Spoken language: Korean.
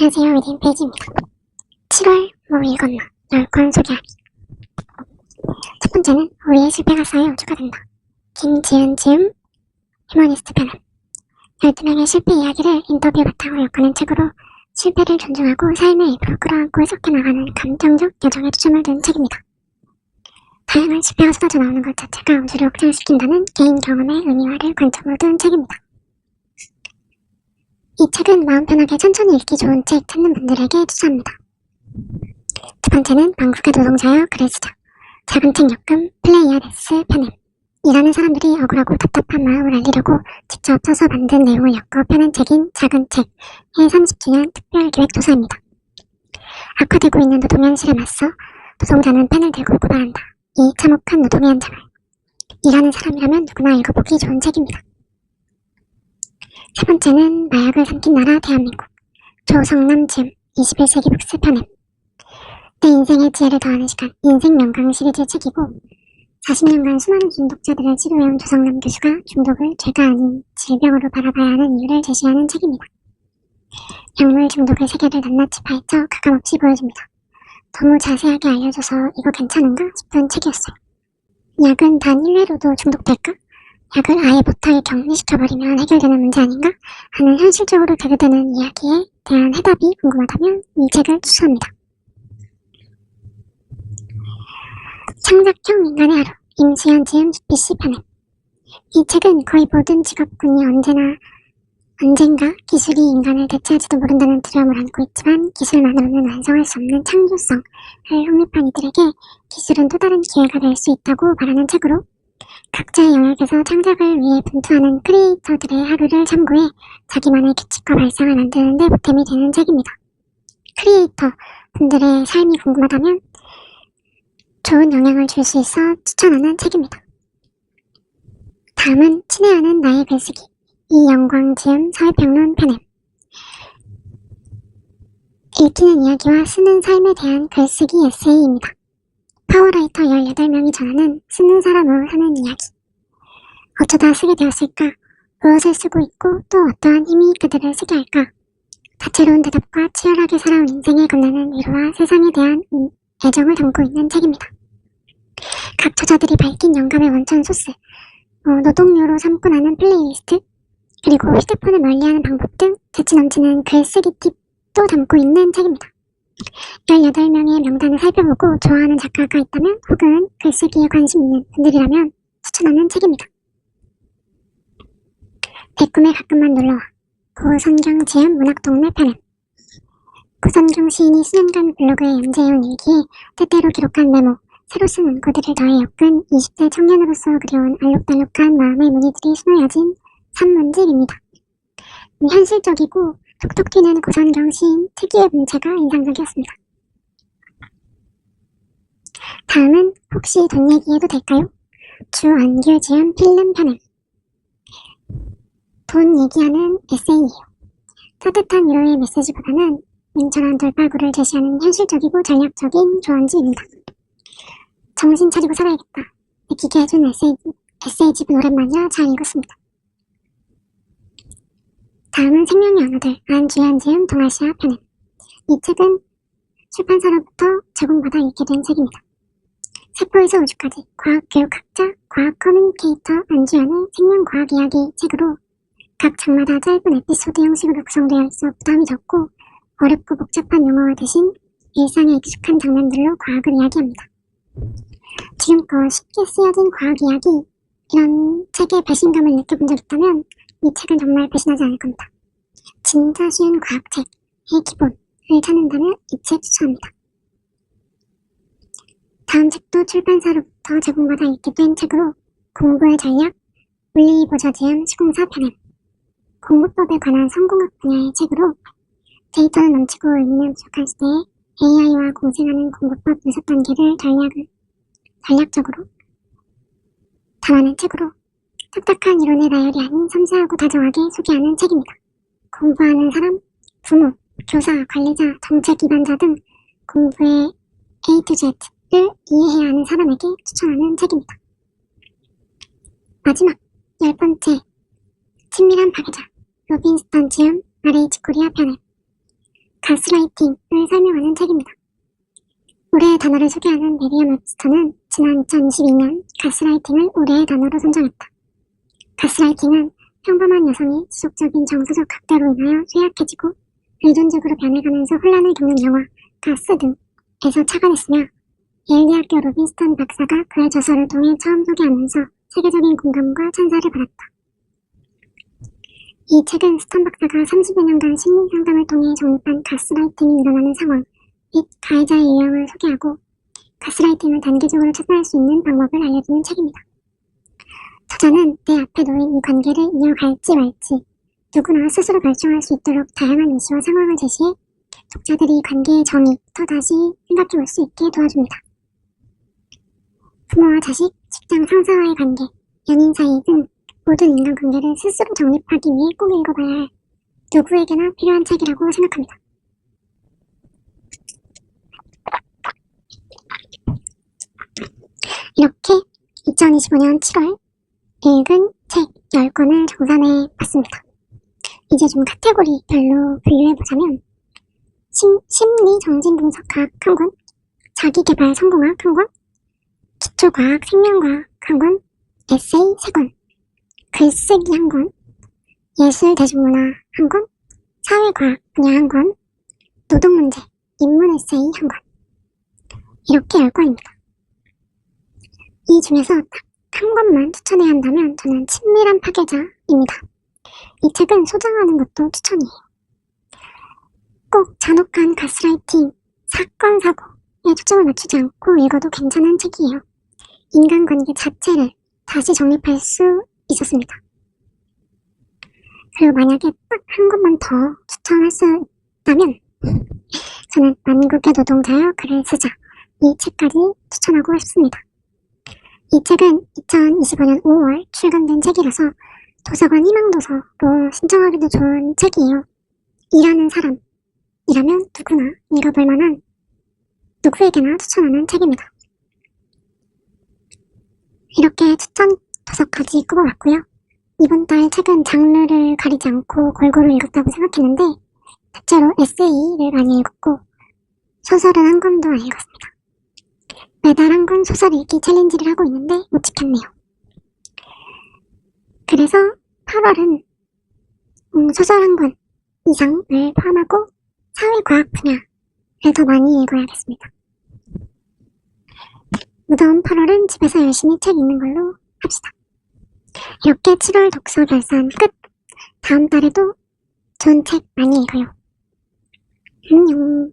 안녕하세요. 위딘 페이지입니다. 7월 뭐 읽었나 10권 소개하기. 첫 번째는 우리의 실패가 쌓여 우주가 된다. 김지은 지음 휴머니스트 편은 12명의 실패 이야기를 인터뷰 바탕으로 엮어낸 책으로 실패를 존중하고 삶의 일부로 끌어안고 섞여 나가는 감정적 여정에 초점을 둔 책입니다. 다양한 실패가 쏟아져 나오는 것 자체가 우주를 확장시킨다는 개인 경험의 의미화를 관점으로 둔 책입니다. 이 책은 마음 편하게 천천히 읽기 좋은 책 찾는 분들에게 추천합니다. 두 번째는 방국의 노동자여 그레스자 작은 책 엮음 플레이어 데스 편음 일하는 사람들이 억울하고 답답한 마음을 알리려고 직접 써서 만든 내용을 엮어 펴낸 책인 작은 책의 30주년 특별 기획 도서입니다. 악화되고 있는 노동 현실에 맞서 노동자는 펜을 들고 고발한다. 이 참혹한 노동의 현장을 일하는 사람이라면 누구나 읽어보기 좋은 책입니다. 세 번째는 마약을 삼킨 나라 대한민국 조성남 지음 21세기 북스 편음 내 인생의 지혜를 더하는 시간 인생 명강 시리즈 책이고 40년간 수많은 중독자들을 치료해온 조성남 교수가 중독을 죄가 아닌 질병으로 바라봐야 하는 이유를 제시하는 책입니다. 약물 중독의 세계를 낱낱이 파헤쳐 가감없이 보여줍니다. 너무 자세하게 알려줘서 이거 괜찮은가 싶은 책이었어요. 약은 단 1회로도 중독될까? 약을 아예 못하게 격리시켜버리면 해결되는 문제 아닌가? 하는 현실적으로 대두되는 이야기에 대한 해답이 궁금하다면 이 책을 추천합니다. 창작형 인간의 하루 임수연 지음 BC 편집 이 책은 거의 모든 직업군이 언제나 언젠가 기술이 인간을 대체할지도 모른다는 두려움을 안고 있지만 기술만으로는 완성할 수 없는 창조성을 확립한 이들에게 기술은 또 다른 기회가 될 수 있다고 말하는 책으로 각자의 영역에서 창작을 위해 분투하는 크리에이터들의 하루를 참고해 자기만의 규칙과 발상을 만드는 데 보탬이 되는 책입니다. 크리에이터 분들의 삶이 궁금하다면 좋은 영향을 줄 수 있어 추천하는 책입니다. 다음은 친애하는 나의 글쓰기 이영광 지음 사회평론 편음 읽히는 이야기와 쓰는 삶에 대한 글쓰기 에세이입니다. 파워라이터 18명이 전하는 쓰는 사람으로 사는 이야기 어쩌다 쓰게 되었을까? 무엇을 쓰고 있고 또 어떠한 힘이 그들을 쓰게 할까? 다채로운 대답과 치열하게 살아온 인생에 건네는 위로와 세상에 대한 애정을 담고 있는 책입니다. 각 저자들이 밝힌 영감의 원천 소스, 어, 노동요로 삼고 나는 플레이리스트, 그리고 휴대폰을 멀리하는 방법 등 재치 넘치는 글쓰기 팁도 담고 있는 책입니다. 18명의 명단을 살펴보고 좋아하는 작가가 있다면 혹은 글쓰기에 관심 있는 분들이라면 추천하는 책입니다. 백꿈에 가끔만 놀러와 고선경 지음 문학동네 편음 고선경 시인이 수년간 블로그에 연재해온 일기에 때때로 기록한 메모, 새로 쓴 문구들을 더해 엮은 20대 청년으로서 그려온 알록달록한 마음의 무늬들이 수놓여진 산문집입니다. 현실적이고 톡톡 튀는 시인 특유의 문체가 인상적이었습니다. 다음은 혹시 돈 얘기해도 될까요? 주안규 지은 필름 편음 돈 얘기하는 에세이예요. 따뜻한 위로의 메시지보다는 냉철한 돌파구를 제시하는 현실적이고 전략적인 조언지입니다. 정신 차리고 살아야겠다. 느끼게 해준 에세이, 에세이집은 오랜만이라 잘 읽었습니다. 다음은 생명의 언어들 안주연 지음 동아시아 편음 이 책은 출판사로부터 제공받아 읽게 된 책입니다. 세포에서 우주까지 과학교육학자, 과학 커뮤니케이터 안주연의 생명과학 이야기 책으로 각 장마다 짧은 에피소드 형식으로 구성되어 있어 부담이 적고 어렵고 복잡한 용어와 대신 일상에 익숙한 장면들로 과학을 이야기합니다. 지금껏 쉽게 쓰여진 과학 이야기 이런 책에 배신감을 느껴본 적 있다면 이 책은 정말 배신하지 않을 겁니다. 진짜 쉬운 과학책의 기본을 찾는다면 이 책 추천합니다. 다음 책도 출판사로부터 제공받아 읽게 된 책으로 공부의 전략, 물리보조 지음 시공사 편음 공부법에 관한 성공학 분야의 책으로 데이터는 넘치고 의미는 부족한 시대에 AI와 공생하는 공부법 분석 단계를 전략을 전략적으로 담아낸 책으로 딱딱한 이론의 나열이 아닌 섬세하고 다정하게 소개하는 책입니다. 공부하는 사람, 부모, 교사, 관리자, 정책 기반자 등 공부의 A to Z를 이해해야 하는 사람에게 추천하는 책입니다. 마지막, 열 번째, 친밀한 파괴자, 로빈스턴 지음 RH 코리아 편집 가스라이팅을 설명하는 책입니다. 올해의 단어를 소개하는 메디엄 웹스터는 지난 2022년 가스라이팅을 올해의 단어로 선정했다. 가스라이팅은 평범한 여성이 지속적인 정서적 각도로 인하여 쇠약해지고 의존적으로 변해가면서 혼란을 겪는 영화, 가스 등에서 착안했으며 예일대학교 로빈스턴 박사가 그의 저서를 통해 처음 소개하면서 세계적인 공감과 찬사를 받았다. 이 책은 스턴 박사가 30여 년간 심리 상담을 통해 정립한 가스라이팅이 일어나는 상황 및 가해자의 유형을 소개하고 가스라이팅을 단계적으로 차단할 수 있는 방법을 알려주는 책입니다. 저자는 내 앞에 놓인 이 관계를 이어갈지 말지 누구나 스스로 결정할 수 있도록 다양한 예시와 상황을 제시해 독자들이 관계의 정의부터 다시 생각해 볼 수 있게 도와줍니다. 부모와 자식, 직장 상사와의 관계, 연인 사이 등 모든 인간관계를 스스로 정립하기 위해 꼭 읽어봐야 할 누구에게나 필요한 책이라고 생각합니다. 이렇게 2025년 7월 읽은 책 10권을 정산해 봤습니다. 이제 좀 카테고리별로 분류해 보자면 심, 심리 정신 분석학 한 권, 자기 개발 성공학 한 권, 기초과학 생명과학 한 권, 에세이 세 권, 글쓰기 한 권, 예술 대중문화 한 권, 사회과학 분야 한 권, 노동 문제, 인문 에세이 한 권. 이렇게 10권입니다. 이 중에서 딱 한 권만 추천해야 한다면 저는 친밀한 파괴자입니다. 이 책은 소장하는 것도 추천이에요. 꼭 잔혹한 가스라이팅, 사건, 사고에 초점을 맞추지 않고 읽어도 괜찮은 책이에요. 인간관계 자체를 다시 정립할 수 있었습니다. 그리고 만약에 딱 한 권만 더 추천할 수 있다면 저는 만국의 노동자여 글을 쓰자 이 책까지 추천하고 싶습니다. 이 책은 2025년 5월 출간된 책이라서 도서관 희망도서로 신청하기도 좋은 책이에요. 일하는 사람이라면 누구나 읽어볼 만한 누구에게나 추천하는 책입니다. 이렇게 추천 도서까지 꼽아봤고요. 이번 달 책은 장르를 가리지 않고 골고루 읽었다고 생각했는데 대체로 에세이를 많이 읽었고 소설은 한 권도 안 읽었습니다. 매달 한 권 소설 읽기 챌린지를 하고 있는데 못 지켰네요. 그래서 8월은 음, 소설 한 권 이상을 포함하고 사회과학 분야를 더 많이 읽어야겠습니다. 무더운 8월은 집에서 열심히 책 읽는 걸로 합시다. 이렇게 7월 독서 결산 끝! 다음 달에도 좋은 책 많이 읽어요. 안녕.